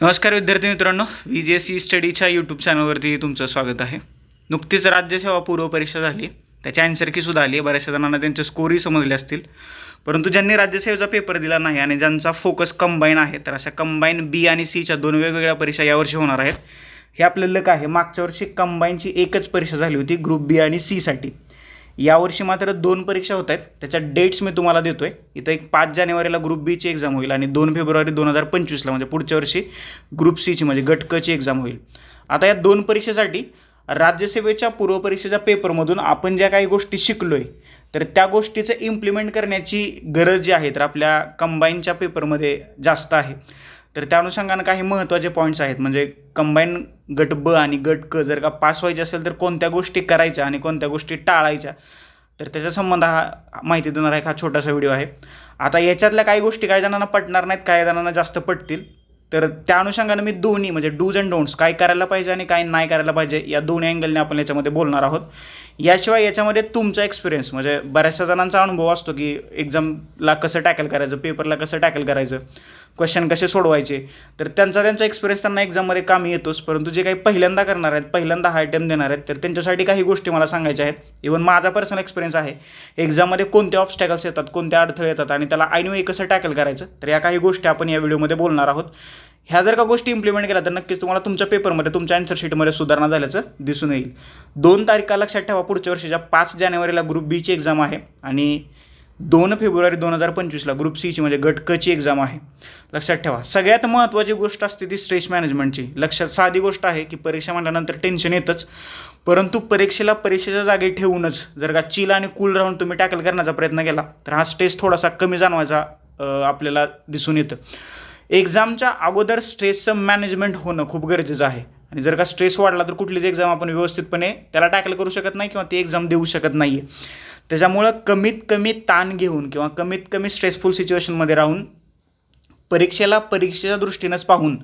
नमस्कार विद्यार्थी मित्रांनो व्ही जे सी स्टडीच्या यूट्यूब चॅनलवरती तुमचं स्वागत आहे. नुकतीच राज्यसेवा पूर्व परीक्षा झाली. त्याची आन्सर आली. आहे बऱ्याचशा जणांना त्यांचे स्कोरही समजले असतील. परंतु ज्यांनी राज्यसेवेचा पेपर दिला नाही आणि ज्यांचा फोकस कंबाईन आहे तर अशा कंबाईन बी आणि सीच्या दोन वेगवेगळ्या परीक्षा यावर्षी होणार आहेत. हे आपल्याला लक आहे. मागच्या वर्षी कंबाईनची एकच परीक्षा झाली होती ग्रुप बी आणि सीसाठी यावर्षी मात्र दोन परीक्षा होत आहेत. त्याच्या डेट्स मी तुम्हाला देतो आहे इथं एक पाच जानेवारीला ग्रुप बीची एक्झाम होईल आणि दोन फेब्रुवारी दोन हजार पंचवीसला म्हणजे पुढच्या वर्षी ग्रुप सीची म्हणजे गटकची एक्झाम होईल. आता या दोन परीक्षेसाठी राज्यसेवेच्या पूर्वपरीक्षेच्या पेपरमधून आपण ज्या काही गोष्टी शिकलो आहे तर त्या गोष्टीचं इम्प्लिमेंट करण्याची गरज जी आहे तर आपल्या कंबाईनच्या पेपरमध्ये जास्त आहे. तर त्या अनुषंगानं काही महत्त्वाचे पॉईंट्स आहेत. म्हणजे कंबाईन गट ब आणि गट क जर का पास व्हायचे असेल तर कोणत्या गोष्टी करायच्या आणि कोणत्या गोष्टी टाळायच्या? तर त्याच्या संबंध हा माहिती देणार आहे हा छोटासा व्हिडिओ आहे. आता याच्यातल्या काही गोष्टी काही जणांना पटणार नाहीत काही जणांना जास्त पटतील. तर त्या अनुषंगानं मी दोन्ही म्हणजे डूज अँड डोंट्स काय करायला पाहिजे आणि काय नाही करायला पाहिजे या दोन्ही अँगलने आपण याच्यामध्ये बोलणार आहोत. याशिवाय याच्यामध्ये तुमचा एक्सपिरियन्स म्हणजे बऱ्याचशा जणांचा अनुभव असतो की एक्झामला कसं टॅकल करायचं पेपरला कसं टॅकल करायचं. क्वेश्चन कसे सोडवायचे? तर त्यांचा त्यांचा एक्सपिरियन्स त्यांना एक्झाममध्ये कामी येतोच. परंतु जे काही पहिल्यांदा करणार आहेत पहिल्यांदा हा आयटम देणार आहेत तर त्यांच्यासाठी काही गोष्टी मला सांगायच्या आहेत. इवन माझा पर्सनल एक्सपिरियन्स आहे. एक्झाममध्ये कोणते ऑब्स्टॅकल्स येतात कोणते अडथळे येतात आणि त्याला ऐनवेळी कसं टॅकल करायचं तर या काही गोष्टी आपण या व्हिडिओमध्ये बोलणार आहोत. ह्या जर का गोष्टी इम्प्लिमेंट केल्या तर नक्कीच तुम्हाला तुमच्या पेपरमध्ये तुमच्या आन्सर शीटमध्ये सुधारणा झाल्याचं दिसून येईल. दोन तारखा लक्षात ठेवा पुढच्या वर्षीच्या पाच जानेवारीला ग्रुप बीची एक्झाम आहे आणि दोन फेब्रुवारी दोन हजार पंचवीसला ग्रुप सीची म्हणजे गटकची एक्झाम आहे. लक्षात ठेवा. सगळ्यात महत्त्वाची गोष्ट असते ती स्ट्रेस मॅनेजमेंटची लक्षात साधी गोष्ट आहे की परीक्षा म्हटल्यानंतर टेन्शन येतंच. परंतु परीक्षेला परीक्षेच्या जागी ठेवूनच जर का चिल आणि कूल राहून तुम्ही टॅकल करण्याचा प्रयत्न केला तर हा स्ट्रेस थोडासा कमी जाणवायचा आपल्याला दिसून येतं. एक्झामच्या अगोदर स्ट्रेसचं मॅनेजमेंट होणं खूप गरजेचं आहे. आणि जर का स्ट्रेस वाढला तर कुठलीच एक्झाम आपण व्यवस्थितपणे त्याला टॅकल करू शकत नाही किंवा ती एक्झाम देऊ शकत नाही आहे त्याच्यामुळं कमीत कमी ताण घेऊन किंवा कमीत कमी स्ट्रेसफुल सिच्युएशनमध्ये राहून परीक्षेला परीक्षेच्या दृष्टीनंच पाहून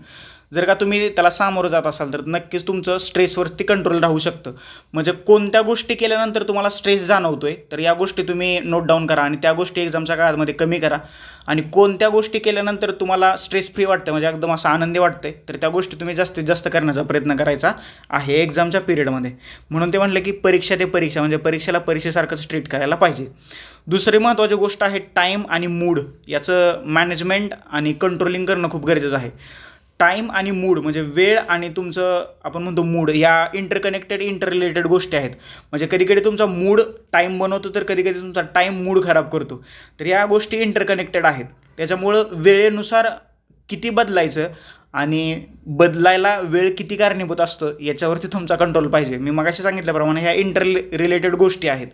जर का तुम्ही त्याला सामोरं जात असाल तर नक्कीच तुमचं स्ट्रेसवरती कंट्रोल राहू शकतं. म्हणजे कोणत्या गोष्टी केल्यानंतर तुम्हाला स्ट्रेस जाणवतो आहे तर या गोष्टी तुम्ही नोट डाऊन करा आणि त्या गोष्टी एक्झामच्या काळामध्ये कमी करा. आणि कोणत्या गोष्टी केल्यानंतर तुम्हाला स्ट्रेस फ्री वाटतं म्हणजे एकदम असं आनंदी वाटते तर त्या गोष्टी तुम्ही जास्तीत जास्त करण्याचा प्रयत्न करायचा आहे एक्झामच्या पिरियडमध्ये म्हणून ते म्हणलं की परीक्षा ते परीक्षा म्हणजे परीक्षेला परीक्षेसारखंच ट्रीट करायला पाहिजे. दुसरी महत्त्वाची गोष्ट आहे टाईम आणि मूड याचं मॅनेजमेंट आणि कंट्रोलिंग करणं खूप गरजेचं आहे. टाईम आणि मूड म्हणजे वेळ आणि तुमचं आपण म्हणतो मूड या इंटरकनेक्टेड इंटररिलेटेड गोष्टी आहेत. म्हणजे कधी कधी तुमचा मूड टाईम बनवतो तर कधी कधी तुमचा टाईम मूड खराब करतो. तर या गोष्टी इंटरकनेक्टेड आहेत. त्याच्यामुळं वेळेनुसार किती बदलायचं आणि बदलायला वेळ किती कारणीभूत असतं याच्यावरती तुमचा कंट्रोल पाहिजे. मी मगाशी सांगितल्याप्रमाणे ह्या इंटर रिलेटेड गोष्टी आहेत.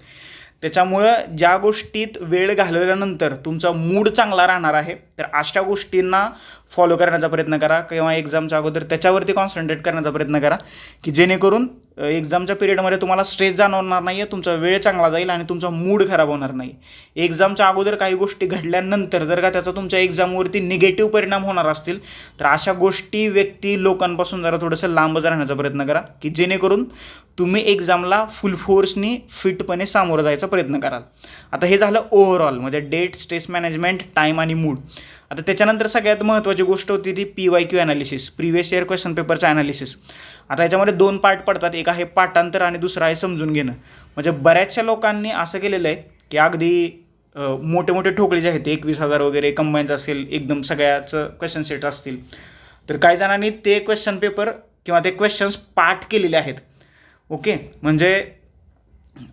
त्याच्यामुळं ज्या गोष्टीत वेळ घालवल्यानंतर तुमचा मूड चांगला राहणार आहे तर अशा गोष्टींना फॉलो करण्याचा प्रयत्न करा किंवा एक्झामच्या अगोदर त्याच्यावरती कॉन्सन्ट्रेट करण्याचा प्रयत्न करा की जेणेकरून एक्झामच्या पिरियडमध्ये तुम्हाला स्ट्रेस जाणवणार नाही आहे तुमचा वेळ चांगला जाईल आणि तुमचा मूड खराब होणार नाही. एक्झामच्या अगोदर काही गोष्टी घडल्यानंतर जर का त्याचा तुमच्या एक्झामवरती निगेटिव्ह परिणाम होणार असतील तर अशा गोष्टी व्यक्ती लोकांपासून जरा थोडंसं लांबच राहण्याचा प्रयत्न करा की जेणेकरून तुम्ही एक्झामला फुल फोर्सनी फिटपणे सामोरं जायचा प्रयत्न कराल. आता हे झालं ओव्हरऑल म्हणजे डेट स्ट्रेस मॅनेजमेंट टाईम आणि मूड आता त्याच्यानंतर सगळ्यात महत्त्वाची गोष्ट होती ती P Y Q analysis previous year question पेपरचं अनालिसिस आता याच्यामध्ये दोन पार्ट पडतात एक आहे पाठांतर आणि दुसरं आहे समजून घेणं. म्हणजे बऱ्याचशा लोकांनी असं केलेलं आहे की अगदी मोठे मोठे ठोकळे जे आहेत एकवीस हजार वगैरे कंबाईन्स असेल एकदम सगळ्याचं क्वेश्चन सेट असतील. तर काही जणांनी ते क्वेश्चन पेपर किंवा ते क्वेश्चन्स पाठ केलेले आहेत. ओके? म्हणजे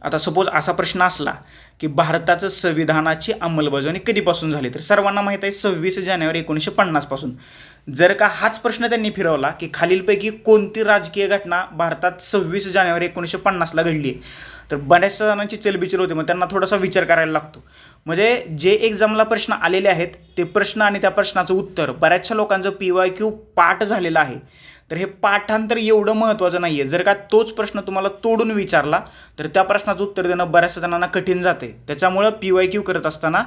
आता सपोज असा प्रश्न असला की भारताचं संविधानाची अंमलबजावणी कधीपासून झाली? तर सर्वांना माहीत आहे सव्वीस जानेवारी एकोणीसशे पन्नासपासून जर का हाच प्रश्न त्यांनी फिरवला की खालीलपैकी कोणती राजकीय घटना भारतात सव्वीस जानेवारी एकोणीसशे पन्नासला घडली आहे? तर बऱ्याचशा जणांची चलबिचल होते मग त्यांना थोडासा विचार करायला लागतो. म्हणजे जे एक्झामला प्रश्न आलेले आहेत ते प्रश्न आणि त्या प्रश्नाचं उत्तर बऱ्याचशा लोकांचं पी वाय क्यू पाठ झालेलं आहे. तर हे पाठांतर एवढं महत्त्वाचं नाही आहे जर का तोच प्रश्न तुम्हाला तोडून विचारला तर त्या प्रश्नाचं उत्तर देणं बऱ्याचशा जणांना कठीण जाते. त्याच्यामुळं पी वाय क्यू करत असताना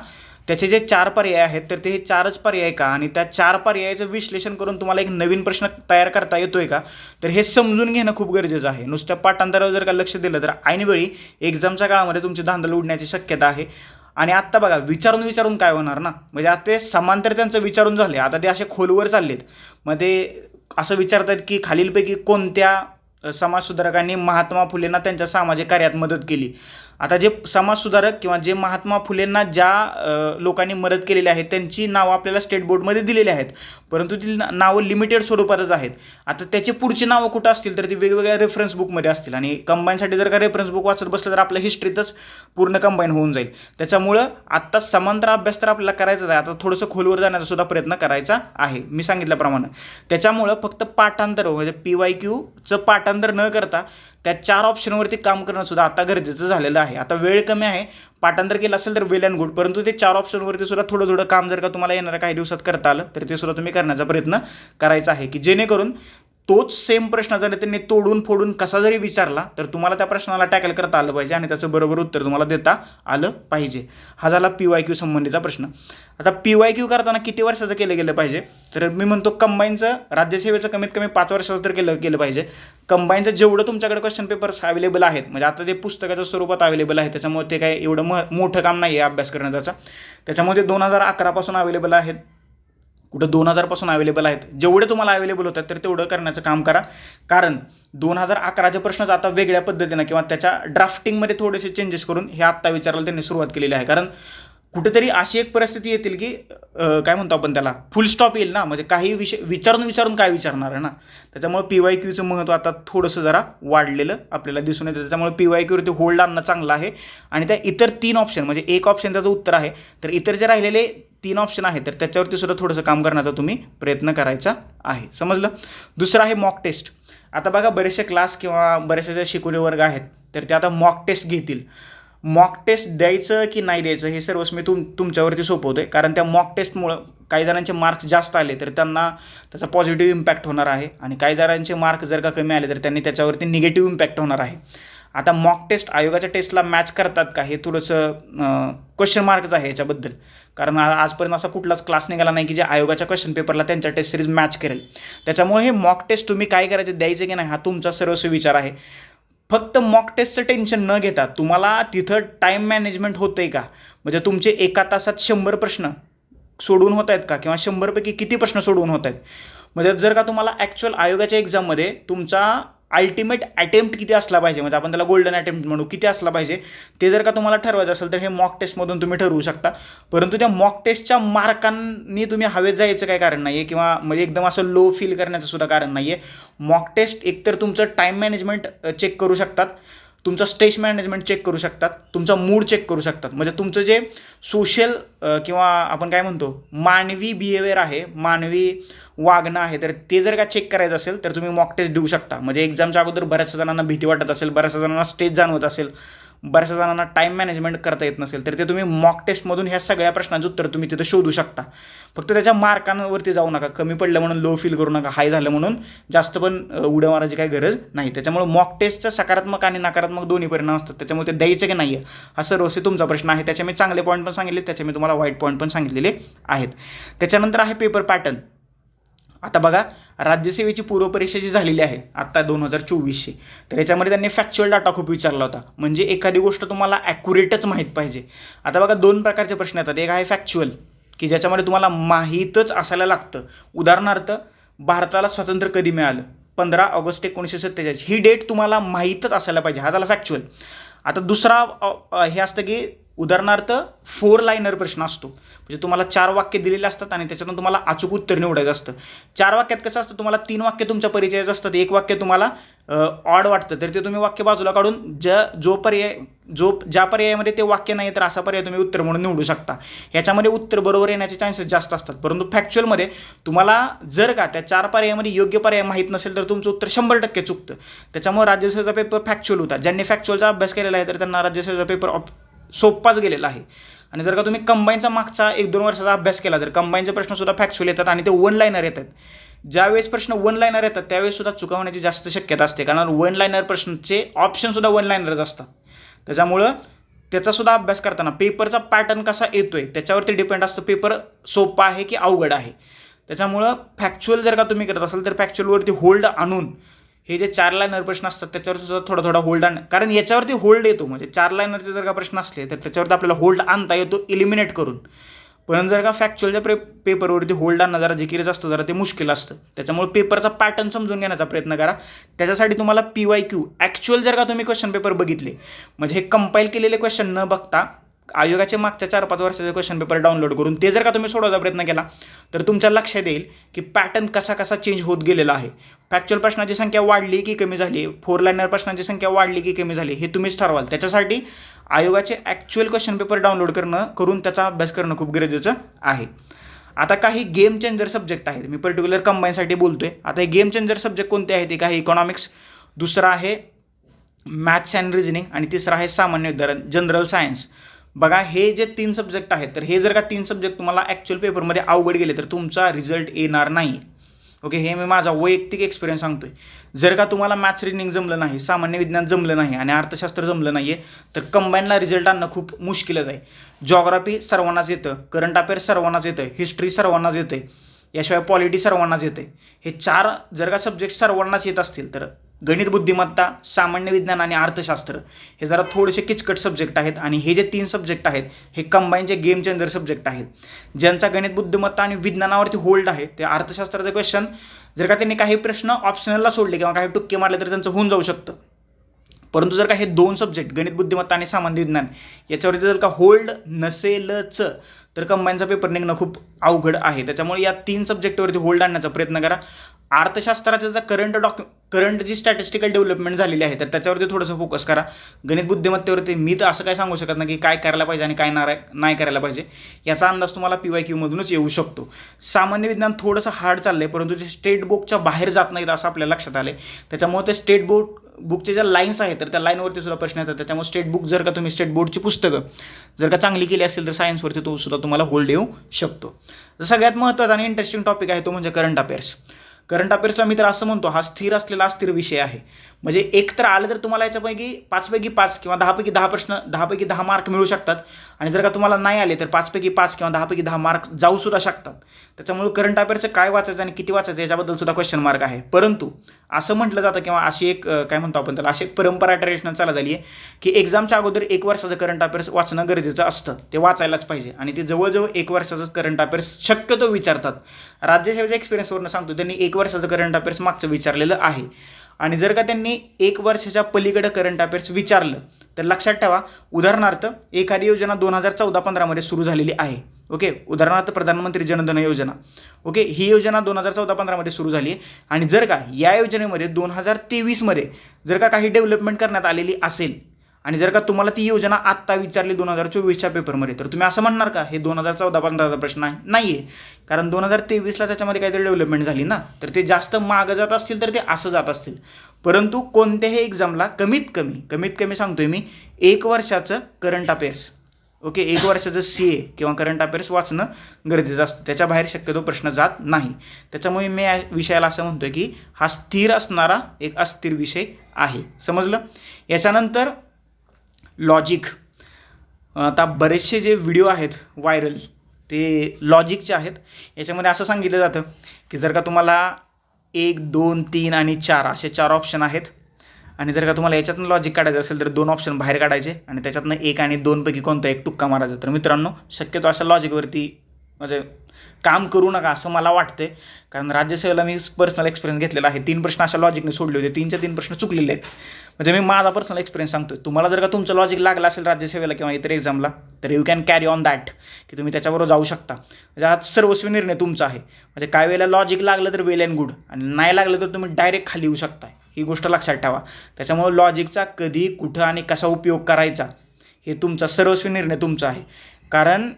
त्याचे जे चार पर्याय आहेत तर ते हे चारच पर्याय का? आणि त्या चार पर्यायाचं विश्लेषण करून तुम्हाला एक नवीन प्रश्न तयार करता येतोय का? तर हे समजून घेणं खूप गरजेचं आहे. नुसत्या पाठांतरावर जर का लक्ष दिलं तर ऐनवेळी एक्झामच्या काळामध्ये तुमची धांदल उडण्याची शक्यता आहे. आणि आत्ता बघा विचारून विचारून काय होणार ना? म्हणजे आता ते समांतर त्यांचं विचारून झाले. आता ते असे खोलवर चाललेत. मग ते असं विचारतात की खालीलपैकी कोणत्या समाजसुधारकांनी महात्मा फुलेंना त्यांच्या सामाजिक कार्यात मदत केली? आता जे समाजसुधारक किंवा जे महात्मा फुलेंना ज्या लोकांनी मदत केलेली आहे त्यांची नावं आपल्याला स्टेट बोर्डमध्ये दिलेली आहेत. परंतु ती नावं लिमिटेड स्वरूपातच आहेत. आता त्याची पुढची नावं कुठं असतील तर ती वेगवेगळ्या रेफरन्स बुकमध्ये असतील. आणि कंबाईनसाठी जर का रेफरन्स बुक वाचत बसलं तर आपल्या हिस्ट्रीतच पूर्ण कंबाईन होऊन जाईल. त्याच्यामुळं आत्ता समांतर अभ्यास तर आपल्याला करायचाच आहे. आता थोडंसं खोलवर जाण्याचा सुद्धा प्रयत्न करायचा आहे. मी सांगितल्याप्रमाणे. त्याच्यामुळं फक्त पाठांतर हो, म्हणजे पी वाय क्यूचं पाठांतर न करता त्या चार ऑप्शनवरती काम करणं सुद्धा आता गरजेचं झालेलं आहे. आता वेळ कमी आहे पाठांतर केलं असेल तर वेल अँड गुड. परंतु ते चार ऑप्शनवरती सुद्धा थोडं थोडं काम जर का तुम्हाला येणाऱ्या काही दिवसात करता आलं तर ते सुद्धा तुम्ही करण्याचा प्रयत्न करायचा आहे की जेणेकरून तोच सेम प्रश्न जर त्यांनी तोडून फोडून कसा जरी विचारला तर तुम्हाला त्या प्रश्नाला टॅकल करता आलं पाहिजे आणि त्याचं बरोबर उत्तर तुम्हाला देता आलं पाहिजे. हा झाला पी वाय क्यू संबंधीचा प्रश्न. आता पी वाय क्यू करताना किती वर्षाचं केलं गेलं पाहिजे? तर मी म्हणतो कंबाईनचं राज्यसेवेचं कमीत कमी पाच वर्षाचं तर केलं गेलं पाहिजे. कंबाईनचं जेवढं तुमच्याकडे क्वेश्चन पेपर्स अवेलेबल आहेत म्हणजे आता ते पुस्तकाच्या स्वरूपात अवेलेबल आहे त्याच्यामुळे ते काय एवढं म मोठं काम नाही आहे अभ्यास करण्याचा. त्याच्यामध्ये दोन हजार अकरापासून अवेलेबल आहेत. कुठं दोन हजारपासून अवेलेबल आहेत. जेवढे तुम्हाला अवेलेबल होतात तर तेवढं करण्याचं काम करा. कारण दोन हजार अकराचे प्रश्नच आता वेगळ्या पद्धतीनं किंवा त्याच्या ड्राफ्टिंगमध्ये थोडेसे चेंजेस करून हे आत्ता विचारायला त्यांनी सुरुवात केलेली आहे. कारण कुठेतरी अशी एक परिस्थिती येतील की काय म्हणतो आपण त्याला? फुल स्टॉप येईल ना? म्हणजे काही विषय विचारून विचारून काय विचारणार आहे ना? त्याच्यामुळे पी वाय क्यूचं महत्त्व आता थोडंसं जरा वाढलेलं आपल्याला दिसून येतं. त्याच्यामुळे पी वाय क्यूवरती होल्ड आणणं चांगलं आहे. आणि त्या इतर तीन ऑप्शन म्हणजे एक ऑप्शन त्याचं उत्तर आहे. तर इतर जे राहिलेले तीन ऑप्शन आहे तर त्याच्यावरती सुद्धा थोडंसं काम करण्याचा तुम्ही प्रयत्न करायचा आहे. समजलं? दुसरं आहे मॉक टेस्ट आता बघा बरेचसे क्लास किंवा बरेचसे जे शिकवले वर्ग आहेत तर ते आता मॉक टेस्ट घेतील. मॉक टेस्ट द्यायचं की नाही द्यायचं हे सर्वच मी तुम तुमच्यावरती सोपवतो आहे कारण त्या मॉक टेस्टमुळं काही जणांचे मार्क्स जास्त आले तर त्यांना त्याचा पॉझिटिव्ह इम्पॅक्ट होणार आहे. आणि काही जणांचे मार्क जर का कमी आले तर त्यांनी त्याच्यावरती निगेटिव्ह इम्पॅक्ट होणार आहे. आता मॉक टेस्ट आयोगाच्या टेस्टला मॅच करतात का? हे थोडंसं क्वेश्चन मार्कच आहे याच्याबद्दल. कारण आजपर्यंत असा कुठलाच क्लास निघाला नाही की जे आयोगाच्या क्वेश्चन पेपरला त्यांच्या टेस्ट सिरीज मॅच करेल. त्याच्यामुळे हे मॉक टेस्ट तुम्ही काय करायचे द्यायचे की नाही हा तुमचा सर्वस्व विचार आहे. फक्त मॉक टेस्टचं टेन्शन न घेता तुम्हाला तिथं टाईम मॅनेजमेंट होतं आहे का? म्हणजे तुमचे एका तासात शंभर प्रश्न सोडवून होत आहेत का? किंवा शंभरपैकी किती प्रश्न सोडवून होत आहेत म्हणजे जर का तुम्हाला ॲक्च्युअल आयोगाच्या एक्झाममध्ये तुमचा अल्टिमेट अटेम्प्ट किती असला पाहिजे? म्हणजे आपण त्याला गोल्डन अटेम्प्ट म्हणू किती असला पाहिजे? ते जर का तुम्हाला ठरवायचं असेल तर हे मॉक टेस्टमधून तुम्ही ठरवू शकता. परंतु त्या मॉक टेस्टच्या मार्कांनी तुम्ही हवेत जायचं काही कारण नाही आहे किंवा म्हणजे एकदम असं लो फील करण्याचं सुद्धा कारण नाही आहे मॉक टेस्ट एकतर तुमचं टाईम मॅनेजमेंट चेक करू शकतात. तुमचा स्टेज मॅनेजमेंट चेक करू शकतात तुमचा मूड चेक करू शकतात. म्हणजे तुमचं जे सोशल किंवा आपण काय म्हणतो मानवी बिहेवियर आहे मानवी वागणं आहे तर ते जर का चेक करायचं असेल तर तुम्ही मॉक टेस्ट देऊ शकता. म्हणजे एक्झामच्या अगोदर बऱ्याचशा जणांना भीती वाटत असेल बऱ्याचशा जणांना स्टेज जाणवत असेल. बऱ्याचशा जणांना टाईम मॅनेजमेंट करता येत नसेल तर ते तुम्ही मॉक टेस्टमधून ह्या सगळ्या प्रश्नांचं उत्तर तुम्ही तिथं शोधू शकता. फक्त त्याच्या मार्कांवरती जाऊ नका कमी पडलं म्हणून लो फील करू नका हाय झालं म्हणून जास्त पण उड्या मारायची काही गरज नाही. त्याच्यामुळे मॉक टेस्टचा सकारात्मक आणि नकारात्मक दोन्ही परिणाम असतात त्याच्यामुळे ते द्यायचं की नाही आहे हा सर्वस्वी तुमचा प्रश्न आहे. त्याच्या मी चांगले पॉईंट पण सांगितले त्याच्या मी तुम्हाला वाईट पॉईंट पण सांगितलेले आहेत. त्याच्यानंतर आहे पेपर पॅटर्न आता बघा राज्यसेवेची पूर्वपरीक्षा जी झालेली आहे आत्ता दोन हजार चोवीसशे तर याच्यामध्ये त्यांनी फॅक्च्युअल डाटा खूप विचारला होता. म्हणजे एखादी गोष्ट तुम्हाला ॲक्युरेटच माहीत पाहिजे. आता बघा दोन प्रकारचे प्रश्न येतात. एक आहे फॅक्च्युअल की ज्याच्यामध्ये तुम्हाला माहीतच असायला लागतं. उदाहरणार्थ भारताला स्वातंत्र्य कधी मिळालं? पंधरा ऑगस्ट एकोणीसशे सत्तेचाळीस. ही डेट तुम्हाला माहीतच असायला पाहिजे. हा झाला फॅक्च्युअल आता दुसरा हे असतं की उदाहरणार्थ फोर लाईनर प्रश्न असतो. म्हणजे तुम्हाला चार वाक्य दिलेले असतात आणि त्याच्यातून तुम्हाला अचूक उत्तर निवडायचं असतं. चार वाक्यात कसं असतं? तुम्हाला तीन वाक्य तुमच्या परिचयाचं असतात. एक वाक्य तुम्हाला ऑड वाटतं. तर ते तुम्ही वाक्य बाजूला काढून ज्या जो पर्याय जो ज्या पर्यायामध्ये ते वाक्य नाही तर असा पर्याय तुम्ही उत्तर म्हणून निवडू शकता. ह्याच्यामध्ये उत्तर बरोबर येण्याचे चान्सेस जास्त असतात. परंतु फॅक्च्युअलमध्ये तुम्हाला जर का त्या चार पर्यायामध्ये योग्य पर्याय माहीत नसेल तर तुमचं उत्तर शंभर टक्के चुकतं. त्याच्यामुळे राज्यसेवेचा पेपर फॅक्च्युअल होता. ज्यांनी फॅक्च्युअलचा अभ्यास केलेला आहे तर त्यांना राज्यसेवेचा पेपर ऑप सोप्पाच गेलेला आहे. आणि जर का तुम्ही कंबाईनचा मागचा एक दोन वर्षाचा अभ्यास केला तर कंबाईनचे प्रश्नसुद्धा फॅक्च्युअल येतात आणि ते वन लाईनर येतात. ज्यावेळेस प्रश्न वन लाईनर येतात त्यावेळेससुद्धा चुका होण्याची जास्त शक्यता असते. कारण वन लाईनर प्रश्नचे ऑप्शनसुद्धा वन लाईनरच असतात. त्याच्यामुळं त्याचासुद्धा अभ्यास करताना पेपरचा पॅटर्न कसा येतो आहे त्याच्यावरती डिपेंड असतं पेपर सोपा आहे की अवघड आहे. त्याच्यामुळं फॅक्च्युअल जर का तुम्ही करत असाल तर फॅक्च्युअलवरती होल्ड आणून हे जे चार लायनर प्रश्न असतात त्याच्यावर सुद्धा थोडा थोडा होल्ड आण. कारण याच्यावरती होल्ड येतो. म्हणजे चार लायनरचे जर का प्रश्न असले तर त्याच्यावरती आपल्याला होल्ड आणता येतो इलिमिनेट करून. पण जर का फॅक्च्युअलच्या प्रे पेपरवरती होल्ड आणणं जरा जिकिरीच असतं जरा ते मुश्किल असतं. त्याच्यामुळे पेपरचा पॅटर्न समजून घेण्याचा प्रयत्न करा. त्याच्यासाठी तुम्हाला पी वाय क्यू ॲक्च्युअल जर का तुम्ही क्वेश्चन पेपर बघितले म्हणजे हे कंपाईल केलेले क्वेश्चन न बघता आयोगाचे मागच्या चार पाच वर्षाचे क्वेश्चन पेपर डाउनलोड करून ते जर का तुम्ही सोडवायचा प्रयत्न केला तर तुमच्या लक्षात येईल की पॅटर्न कसा कसा चेंज होत गेलेला आहे. फॅक्च्युअल प्रश्नाची संख्या वाढली की कमी झाली फोर लाईनर प्रश्नांची संख्या वाढली की कमी झाली हे तुम्हीच ठरवाल. त्याच्यासाठी आयोगाचे ॲक्च्युअल क्वेश्चन पेपर डाउनलोड करणं करून त्याचा अभ्यास करणं खूप गरजेचं आहे. आता काही गेम चेंजर सब्जेक्ट आहेत. मी पर्टिक्युलर कंबाईनसाठी बोलतो आहे आता हे गेम चेंजर सब्जेक्ट कोणते आहेत? एक आहे इकॉनॉमिक्स दुसरा आहे मॅथ्स अँड रिजनिंग आणि तिसरा आहे सामान्य विज्ञान जनरल सायन्स बघा हे जे तीन सब्जेक्ट आहेत तर हे जर का तीन सब्जेक्ट तुम्हाला ॲक्च्युअल पेपरमध्ये अवघड गेले तर तुमचा रिझल्ट येणार नाही. ओके हे मी माझा वैयक्तिक एक्सपिरियन्स सांगतोय. जर का तुम्हाला मॅथ्स रिडिंग जमलं नाही सामान्य विज्ञान जमलं नाही आणि अर्थशास्त्र जमलं नाही आहे तर कंबाईनला रिझल्ट आणणं खूप मुश्किलच आहे. जॉग्राफी सर्वांनाच येतं करंट अफेअर सर्वांनाच येतं हिस्ट्री सर्वांनाच येते याशिवाय पॉलिटी सर्वांनाच येते हे चार जर का सब्जेक्ट सर्वांनाच येत असतील तर गणित बुद्धिमत्ता सामान्य विज्ञान आणि अर्थशास्त्र हे जरा थोडेसे किचकट सब्जेक्ट आहेत आणि हे जे तीन सब्जेक्ट आहेत हे कंबाईनचे गेम चेंजर सब्जेक्ट आहेत ज्यांचा गणित बुद्धिमत्ता आणि विज्ञानावरती होल्ड आहे ते अर्थशास्त्राचं क्वेश्चन जर का त्यांनी काही प्रश्न ऑप्शनलला सोडले किंवा काही टुक्के मारले तर त्यांचं होऊन जाऊ शकतं. परंतु जर का हे दोन सब्जेक्ट गणित बुद्धिमत्ता आणि सामान्य विज्ञान याच्यावरती जर का होल्ड नसेलच तर कंबाईनचा पेपर निघणं खूप अवघड आहे. त्याच्यामुळे या तीन सब्जेक्टवरती होल्ड आणण्याचा प्रयत्न करा. अर्थशास्त्राचं जर करंट डॉक्यु करंट जी स्टॅटिस्टिकल डेव्हलपमेंट झालेली आहे तर त्याच्यावरती थोडंसं फोकस करा. गणित बुद्धिमत्तेवरती मी तर असं काय सांगू शकत नाही की काय करायला पाहिजे आणि काय नाराय नाही करायला पाहिजे. याचा अंदाज तुम्हाला पी वाय क्यूमधूनच येऊ शकतो. सामान्य विज्ञान थोडंसं हार्ड चाललं आहे परंतु ते स्टेट बुकच्या बाहेर जात नाहीत असं आपल्या लक्षात आलं आहे त्याच्यामुळे ते स्टेट बोर्ड बुकचे ज्या लाईन्स आहेत तर त्या लाईनवरती सुद्धा प्रश्न येतात. त्याच्यामुळे स्टेट बुक जर का तुम्ही स्टेट बोर्डची पुस्तकं जर का चांगली केली असेल तर सायन्सवरती तो सुद्धा तुम्हाला होल्ड येऊ शकतो. सगळ्यात महत्त्वाचा आणि इंटरेस्टिंग टॉपिक आहे तो म्हणजे करंट अफेअर्स करंट अफेअर्सला मी तर असं म्हणतो हा स्थिर असलेला अस्थिर विषय आहे. म्हणजे एक तर आलं तर तुम्हाला याच्यापैकी पाचपैकी पाच किंवा दहापैकी दहा प्रश्न दहापैकी दहा मार्क मिळू शकतात. आणि जर का तुम्हाला नाही आले तर पाचपैकी पाच किंवा दहापैकी दहा मार्क जाऊ सुद्धा शकतात. त्याच्यामुळे करंट अफेअर्सचं काय वाचायचं आणि किती वाचायचं याच्याबद्दल सुद्धा क्वेश्चन मार्क आहे. परंतु असं म्हटलं जातं किंवा अशी एक काय म्हणतो आपण त्याला अशी एक परंपरा ट्रेडिशनल चालत आली आहे की एक्झामच्या अगोदर एक वर्षाचं करंट अफेअर्स वाचणं गरजेचं असतं. ते वाचायलाच पाहिजे. आणि ते जवळजवळ एक वर्षाचं करंट अफेअर्स शक्यतो विचारतात. राज्यसेवेच्या एक्सपिरियन्सवरून सांगतो त्यांनी एक एक वर्षाचं करंट अफेअर्स मागचं विचारलेलं आहे. आणि जर का त्यांनी एक वर्षाच्या पलीकडे करंट अफेअर्स विचारलं तर लक्षात ठेवा उदाहरणार्थ एखादी योजना दोन हजार चौदा पंधरामध्ये सुरू झालेली आहे. ओके? उदाहरणार्थ प्रधानमंत्री जनधन योजना. ओके? ही योजना दोन हजार चौदा पंधरामध्ये सुरू झाली आहे आणि जर का या योजनेमध्ये दोन हजार तेवीसमध्ये जर का काही डेव्हलपमेंट करण्यात आलेली असेल आणि जर का तुम्हाला ती योजना आत्ता विचारली दोन हजार चोवीसच्या पेपरमध्ये तर तुम्ही असं म्हणणार का हे दोन हजार चौदा पंधराचा प्रश्न आहे? नाही आहे कारण दोन हजार तेवीसला त्याच्यामध्ये काहीतरी डेव्हलपमेंट झाली ना तर ते जास्त मागं जात असतील तर ते असं जात असतील. परंतु कोणत्याही एक्झामला कमीत कमी कमीत कमी सांगतोय मी एक वर्षाचं करंट अफेअर्स ओके? एक वर्षाचं सी ए किंवा करंट अफेअर्स वाचणं गरजेचं असतं. त्याच्या बाहेर शक्यतो प्रश्न जात नाही. त्याच्यामुळे मी या विषयाला असं म्हणतोय की हा स्थिर असणारा एक अस्थिर विषय आहे. समजलं? याच्यानंतर लॉजिक. आता बरेचसे जे व्हिडिओ आहेत व्हायरल ते लॉजिकचे आहेत. याच्यामध्ये असं सांगितलं जातं की जर का तुम्हाला एक दोन तीन आणि चार असे चार ऑप्शन आहेत आणि जर का तुम्हाला याच्यातनं लॉजिक काढायचं असेल तर दोन ऑप्शन बाहेर काढायचे आणि त्याच्यातनं एक आणि दोनपैकी कोणता एक टुक्का मारायचा. तर मित्रांनो शक्यतो अशा लॉजिकवरती म्हणजे काम करू नका असं मला वाटते कारण राज्यसेवेला मी पर्सनल एक्सपिरियन्स घेतलेला आहे. तीन प्रश्न अशा लॉजिकने सोडले होते. तीनच्या तीन प्रश्न चुकलेले आहेत. म्हणजे मी माझा पर्सनल एक्सपिरियन्स सांगतोय. तुम्हाला जर का तुमचं लॉजिक लागलं असेल राज्यसेवेला किंवा इतर एक्झामला तर you can carry on that की तुम्ही त्याच्याबरोबर जाऊ शकता. म्हणजे हा सर्वस्वी निर्णय तुमचा आहे. म्हणजे काय वेळेला लॉजिक लागलं तर वेल अँड गुड आणि नाही लागलं तर तुम्ही डायरेक्ट खाली येऊ शकता ही गोष्ट लक्षात ठेवा. त्याच्यामुळे लॉजिकचा कधी कुठं आणि कसा उपयोग करायचा हे तुमचा सर्वस्वी निर्णय तुमचा आहे. कारण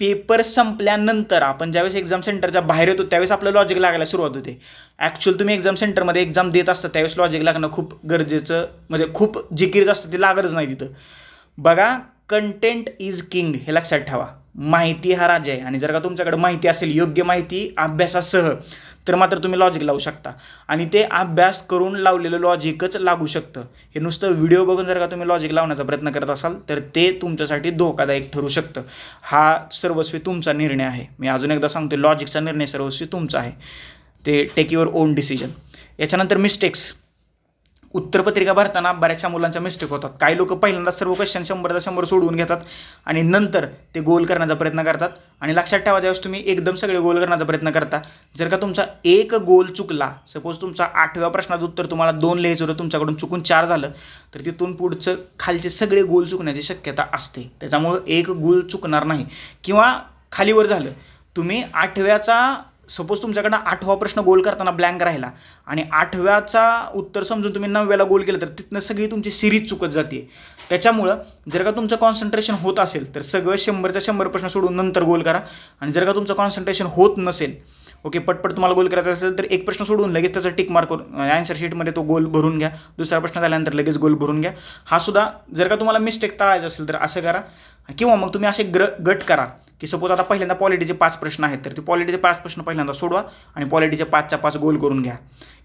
पेपर संपल्यानंतर आपण ज्यावेळेस एक्झाम सेंटरच्या बाहेर येतो त्यावेळेस आपलं लॉजिक लागायला सुरुवात होते. ॲक्च्युअल तुम्ही एक्झाम सेंटरमध्ये एक्झाम देत असता त्यावेळेस लॉजिक लागणं खूप गरजेचं म्हणजे खूप जिकीर असतं ते लागतच नाही तिथं. बघा कंटेंट इज किंग हे लक्षात ठेवा. माहिती हा राजा आहे. आणि जर का तुमच्याकडे माहिती असेल योग्य माहिती अभ्यासासह तर मात्र तुम्ही लॉजिक लावू शकता. आणि ते अभ्यास करून लावलेलं लॉजिकच लागू शकतं. हे नुसतं व्हिडिओ बघून जर का तुम्ही लॉजिक लावण्याचा प्रयत्न करत असाल तर ते तुमच्यासाठी धोकादायक ठरू शकतं. हा सर्वस्वी तुमचा निर्णय आहे. मी अजून एकदा सांगतो लॉजिकचा निर्णय सर्वस्वी तुमचा आहे. ते टेक युअर ओन डिसिजन याच्यानंतर मिस्टेक्स उत्तरपत्रिका भरताना बऱ्याचशा मुलांच्या मिस्टेक होतात. काही लोक पहिल्यांदा सर्व क्वेश्चन शंभरदा शंभर सोडवून घेतात आणि नंतर ते गोल करण्याचा प्रयत्न करतात. आणि लक्षात ठेवा ज्यावेळेस तुम्ही एकदम सगळे गोल करण्याचा प्रयत्न करता जर का तुमचा एक गोल चुकला सपोज तुमचा आठव्या प्रश्नाचं उत्तर तुम्हाला दोन लिहायचं होतं तुमच्याकडून चुकून चार झालं तर तिथून पुढचं खालचे सगळे गोल चुकण्याची शक्यता असते. त्याच्यामुळं एक गोल चुकणार नाही. किंवा खालीवर झालं तुम्ही आठव्याचा सपोज तुमच्याकडनं आठवा प्रश्न गोल करताना ब्लँक राहिला आणि आठव्याचा उत्तर समजून तुम्ही नवव्याला गोल केलं तर तिथनं सगळी तुमची सिरीज चुकत जाते. त्याच्यामुळं जर का तुमचं कॉन्सन्ट्रेशन होत असेल तर सगळं शंभरच्या शंभर प्रश्न सोडून नंतर गोल करा. आणि जर का तुमचं कॉन्सन्ट्रेशन होत नसेल ओके पटपट तुम्हाला गोल करायचा असेल तर एक प्रश्न सोडून लगेच त्याचा टिक मार्क करून अँसर शीटमध्ये तो गोल भरून घ्या. दुसरा प्रश्न झाल्यानंतर लगेच गोल भरून घ्या. हा सुद्धा जर का तुम्हाला मिस्टेक टाळायचं असेल तर असं करा. किंवा मग तुम्ही असे ग्र गट करा की सपोज आता पहिल्यांदा पॉलिटीचे पाच प्रश्न आहेत तर ते पॉलिटीचे पाच प्रश्न पहिल्यांदा सोडवा आणि पॉलिटीचे पाचच्या पाच गोल करून घ्या.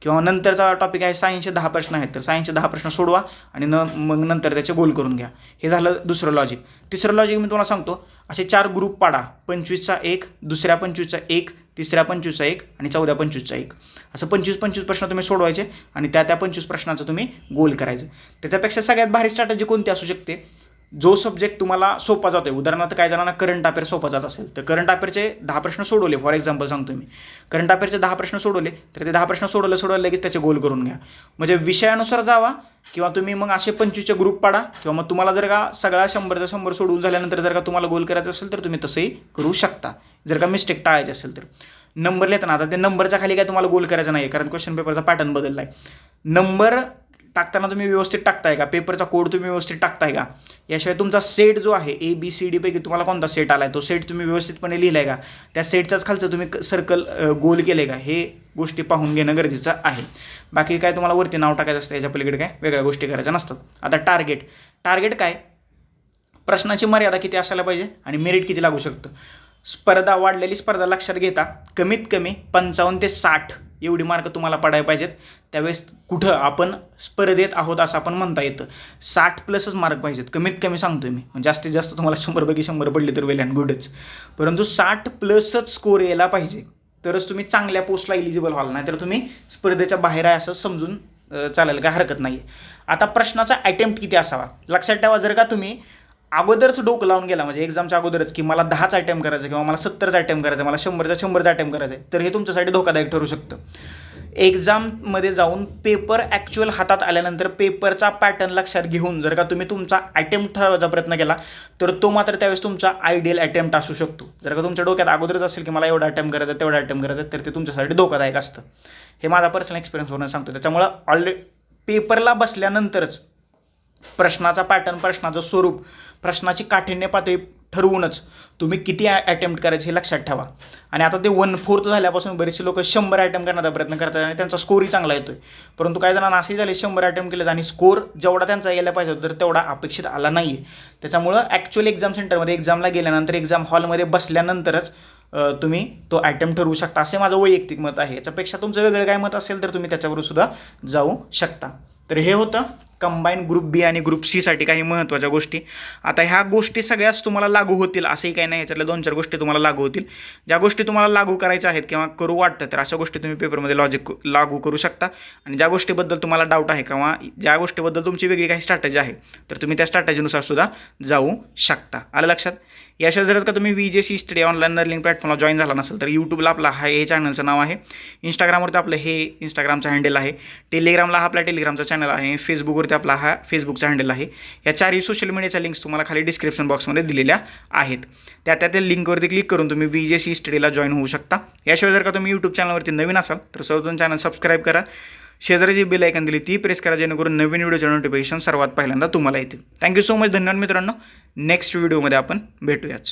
किंवा नंतरचा टॉपिक आहे सायन्सचे दहा प्रश्न आहेत तर सायन्सचे दहा प्रश्न सोडवा आणि न मग नंतर त्याचे गोल करून घ्या. हे झालं दुसरं लॉजिक तिसरं लॉजिक मी तुम्हाला सांगतो असे चार ग्रुप पाडा. पंचवीसचा एक दुसऱ्या पंचवीसचा एक तिसऱ्या पंचवीसचा एक आणि चौदा पंचवीसचा एक. असं पंचवीस पंचवीस प्रश्न तुम्ही सोडवायचे आणि त्या त्या पंचवीस प्रश्नाचं तुम्ही गोल करायचं. त्याच्यापेक्षा सगळ्यात भारी स्ट्रॅटजी कोणती असू शकते? जो सब्जेक्ट तुम्हाला सोपा जातो आहे उदाहरणार्थ काही जणांना करंट अफेअर सोपा जात असेल तर करंट अफेअरचे दहा प्रश्न सोडवले. फॉर एक्झाम्पल सांगतो मी. करंट अफेअरचे दहा प्रश्न सोडवले तर ते दहा प्रश्न सोडवले सोडवले लगेच त्याचे गोल करून घ्या. म्हणजे विषयानुसार जावा किंवा तुम्ही मग असे पंचवीसचे ग्रुप पाडा किंवा मग तुम्हाला जर का सगळा शंभरचा शंभर सोडवून झाल्यानंतर जर का तुम्हाला गोल करायचं असेल तर तुम्ही तसंही करू शकता. जर का मिस्टेक टाळायचे असेल तर. नंबर लिहिताना आता ते नंबरच्या खाली काय तुम्हाला गोल करायचा नाही कारण क्वेश्चन पेपरचा पॅटर्न बदलला आहे नंबर टाकताना तुम्ही व्यवस्थित टाकताय का? पेपरचा कोड तुम्ही व्यवस्थित टाकताय का? याशिवाय तुमचा सेट जो आहे ए बी सी डी पैकी तुम्हाला कोणता सेट आला आहे तो सेट तुम्ही व्यवस्थितपणे लिहिलाय का? त्या सेटचाच खालचं तुम्ही सर्कल गोल केले का? हे गोष्टी पाहून घेणं गरजेचं आहे. बाकी काय तुम्हाला वरती नाव टाकायचं असतं याच्या पलीकडे काय? वेगळ्या गोष्टी करायच्या नसतात. आता टार्गेट टार्गेट काय? प्रश्नाची मर्यादा किती असायला पाहिजे आणि मेरिट किती लागू शकतं? स्पर्धा वाढलेली स्पर्धा लक्षात घेता कमीत कमी पंचावन्न ते साठ एवढी मार्क तुम्हाला पडायला पाहिजेत. त्यावेळेस कुठं आपण स्पर्धेत आहोत असं आपण म्हणता येतं. साठ प्लसच मार्क पाहिजेत. कमीत कमी सांगतोय मी. म्हणजे जास्तीत जास्त तुम्हाला शंभरपैकी शंभर पडले तर वेल अँड गुडच परंतु साठ प्लसच स्कोर यायला पाहिजे. तरच तुम्ही चांगल्या पोस्टला इलिजिबल व्हाल. नाही तर तुम्ही स्पर्धेच्या बाहेर आहे असं समजून चालेल काय हरकत नाही आता प्रश्नाचा अटेम्प्ट किती असावा? लक्षात ठेवा जर का तुम्ही अगोदरच डोकं लावून गेला. म्हणजे एक्झामच्या अगोदरच की मला दहाच अटेम्प्ट करायचं किंवा मला सत्तरचा अटेम्प्ट करायचं मला शंभरचा शंभरचा अटेम्प्ट करायचं आहे तर हे तुमच्यासाठी धोकादायक ठरू शकतं. एक्झाममध्ये जाऊन पेपर ॲक्च्युअल हातात आल्यानंतर पेपरचा पॅटर्न लक्षात घेऊन जर का तुम्ही तुमचा अटेम्प्ट ठरवायचा प्रयत्न केला तर तो मात्र त्यावेळेस तुमचा आयडियल अटेम्प्ट असू शकतो. जर का तुमच्या डोक्यात अगोदरच असेल की मला एवढा अटेम्प्ट करायचा तेवढा अटेम्प्ट करायचा तर ते तुमच्यासाठी धोकादायक असतं. हे माझा पर्सनल एक्सपिरियन्स होणं सांगतो. त्याच्यामुळं ऑलरेडी पेपरला बसल्यानंतरच प्रश्नाचा पॅटर्न प्रश्नाचं स्वरूप प्रश्नाची काठिण्य पातळी ठरवूनच तुम्ही किती अटेम्प्ट करायचे हे लक्षात ठेवा. आणि आता ते वन फोर्थ झाल्यापासून बरेचसे लोक शंभर अटेम्प्ट करण्याचा प्रयत्न करतात आणि त्यांचा स्कोरही चांगला येतोय. परंतु काही जणांना असेही झाले शंभर अटेम्प्ट केलेत आणि स्कोर जेवढा त्यांचा यायला पाहिजे तर तेवढा अपेक्षित आला नाही आहे त्याच्यामुळं ॲक्च्युअल एक्झाम सेंटरमध्ये एक्झामला गेल्यानंतर एक्झाम हॉलमध्ये बसल्यानंतरच तुम्ही तो अटेम्प्ट ठरवू शकता. असे माझं वैयक्तिक मत आहे. याच्यापेक्षा तुमचं वेगळं काय मत असेल तर तुम्ही त्याच्यावर सुद्धा जाऊ शकता. तर हे होतं. कंबाईन ग्रुप बी आणि ग्रुप सीसाठी काही महत्त्वाच्या गोष्टी. आता ह्या गोष्टी सगळ्याच तुम्हाला लागू होतील असंही काही नाही. याच्यातल्या दोन चार गोष्टी तुम्हाला लागू होतील. ज्या गोष्टी तुम्हाला लागू करायच्या आहेत किंवा करू वाटतं तर अशा गोष्टी तुम्ही पेपरमध्ये लॉजिक लागू करू शकता. आणि ज्या गोष्टीबद्दल तुम्हाला डाऊट आहे किंवा ज्या गोष्टीबद्दल तुमची वेगळी काही स्ट्रॅटजी आहे तर तुम्ही त्या स्ट्रॅटजीनुसार सुद्धा जाऊ शकता. आलं लक्षात? याशिवाय जर का तुम्ही V J C study online learning प्लॅटफॉर्मला जॉईन झाला नसेल तर यूट्यूबला आपला हा हे चॅनलचं नाव आहे. इंस्टाग्रामवरती आपलं हे इंस्टाग्रामचं हँडल आहे. टेलिग्रामला हा आपला टेलिग्रामचा चॅनल आहे. फेसबुकवरती आपला हा फेसबुकचा हँडल आहे. या चारही सोशल मीडियाच्या लिंक्स तुम्हाला खाली डिस्क्रिप्शन बॉक्समध्ये दिलेल्या आहेत. त्या त्या त्या लिंकवरती क्लिक करून तुम्ही वी जे सी स्टडीला जॉईन होऊ शकता. याशिवाय जर का तुम्ही यूट्यूब चॅनलवरती नवीन असाल तर सर्वजण चॅनल सबस्क्राईब करा. शेजारी जी बेल ऐकन दिली ती प्रेस करा जेणेकरून नवीन व्हिडिओचे नोटिफिकेशन सर्वात पहिल्यांदा तुम्हाला येतील. थँक्यू सो मच धन्यवाद मित्रांनो. नेक्स्ट व्हिडिओमध्ये आपण भेटूयाच